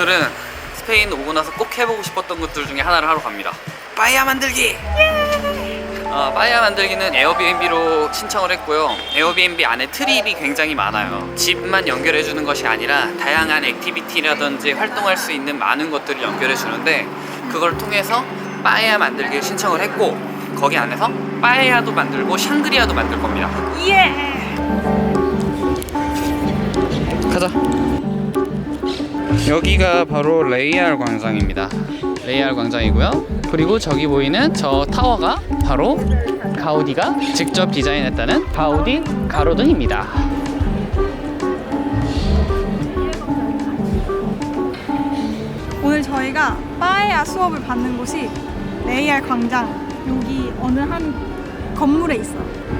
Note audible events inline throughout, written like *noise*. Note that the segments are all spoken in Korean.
오늘은 스페인 오고 나서 꼭 해보고 싶었던 것들 중에 하나를 하러 갑니다. 빠이야 만들기! 어, 빠이야 만들기는 에어비앤비로 신청을 했고요. 에어비앤비 안에 트립이 굉장히 많아요. 집만 연결해 주는 것이 아니라 다양한 액티비티라든지 활동할 수 있는 많은 것들을 연결해 주는데 그걸 통해서 빠이야 만들기를 신청을 했고 거기 안에서 빠이야도 만들고 샹그리아도 만들 겁니다. 예! 가자. 여기가 바로 레이알 광장입니다. 레이알 광장이고요. 그리고 저기 보이는 저 타워가 바로 가우디가 직접 디자인했다는 가우디 가로등입니다. 오늘 저희가 빠에야 수업을 받는 곳이 레이알 광장 여기 어느 한 건물에 있어요.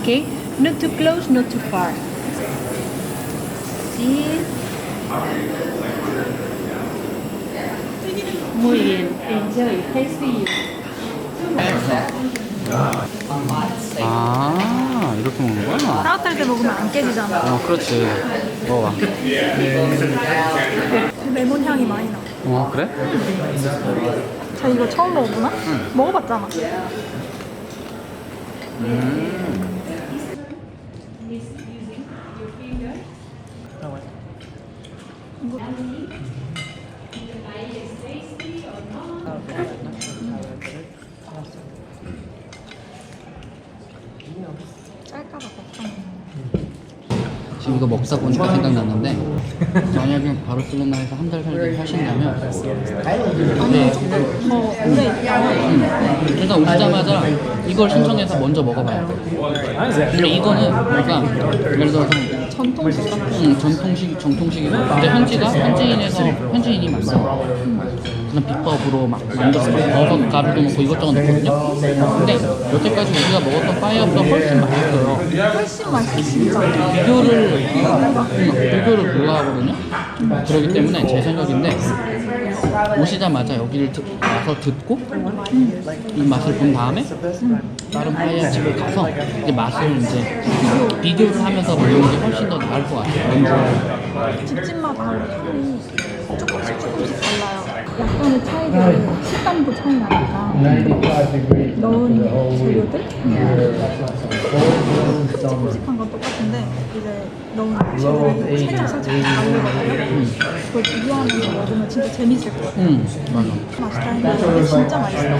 Okay, not too close, not too far. Sí. Muy bien. Enjoy. To you. 아 이렇게 먹는 거야? 따뜻할 때 먹으면 안 깨지잖아. 어 그렇지 먹어봐 레몬 향이 많이 나. 어 그래? 자 이거 처음 먹어보나? 먹어봤잖아. 짤까봐 걱정. 지금 이거 먹다 보니까 생각났는데 만약에 바로 슬렌나에서 한 달 살기 하신다면 네, 어, 오래 있다. 일단 오시자마자 이걸 신청해서 먼저 먹어봐야 돼 근데 이거는 그러니까 예를 들어서 전통식 같아. 음, 전통식 전통식이고 근데 현지가 현지인에서 현지인이 만들어 그런 비법으로 막 만들어서 막 버섯 가루도 넣고 이것저것 넣거든요 근데 여태까지 우리가 먹었던 파이어보다 훨씬 맛있어요 훨씬 맛있어 진짜. 비교를 음, 비교를 불가하거든요. 그렇기 때문에 제 생각인데 오시자마자 여기를 듣, 와서 듣고 이 맛을 본 다음에 다른 파이어 집에 가서 이제 맛을 이제 비교를 하면서 먹는 게 훨씬 더 나을 것 같아요. 집집마다 향이 조금씩 조금씩 달라요. 약간의 차이들은 식감도 차이 나니까. 넣은 재료들? 큼직큼직한 건똑 같은데 이제 넣은 재료들이 살짝 살짝 다르거든요. 그걸 비교하면서 먹으면 진짜 재밌을 것 같아요. 음, 맞아. 맛있다 했는데 진짜 맛있어요.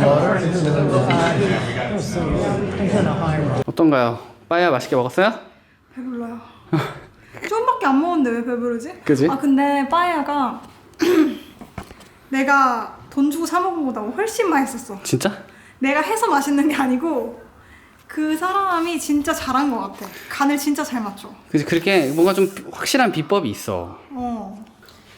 어떤가요? 빠야 맛있게 먹었어요? 배불러요. 좀밖에 안 먹었는데 왜 배부르지? 그지? 아 근데 빠야가 *clears throat* 내가 돈 주고 사 먹은 거보다 훨씬 맛있었어. 진짜? 내가 해서 맛있는 게 아니고 그 사람이 진짜 잘한 것 같아. 간을 진짜 잘 맞춰. 그지 그렇게 뭔가 좀 확실한 비법이 있어. 어.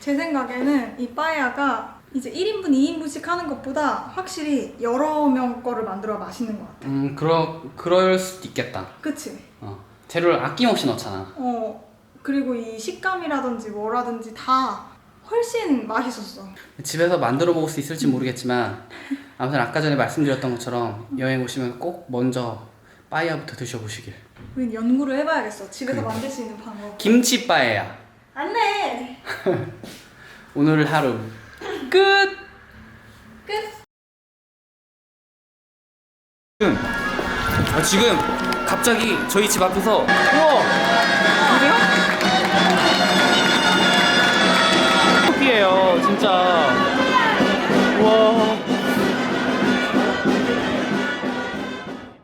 제 생각에는 이 빠야가 이제 1인분, 2인분씩 하는 것보다 확실히 여러 명 거를 만들어 맛있는 것 같아. 음, 그러 그럴 수도 있겠다. 그치? 어, 재료를 아낌없이 넣잖아. 어. 그리고 이 식감이라든지 뭐라든지 다 훨씬 맛있었어. 집에서 만들어 먹을 수 있을지 모르겠지만 아무튼 아까 전에 말씀드렸던 것처럼 여행 오시면 꼭 먼저 빠이야부터 드셔보시길. 우린 연구를 해봐야겠어. 집에서 만들 수 있는 방법. 김치 빠이야. 안 돼! 오늘 하루 끝. 끝! 지금 아, 지금 갑자기 저희 집 앞에서 우와 커피예요 진짜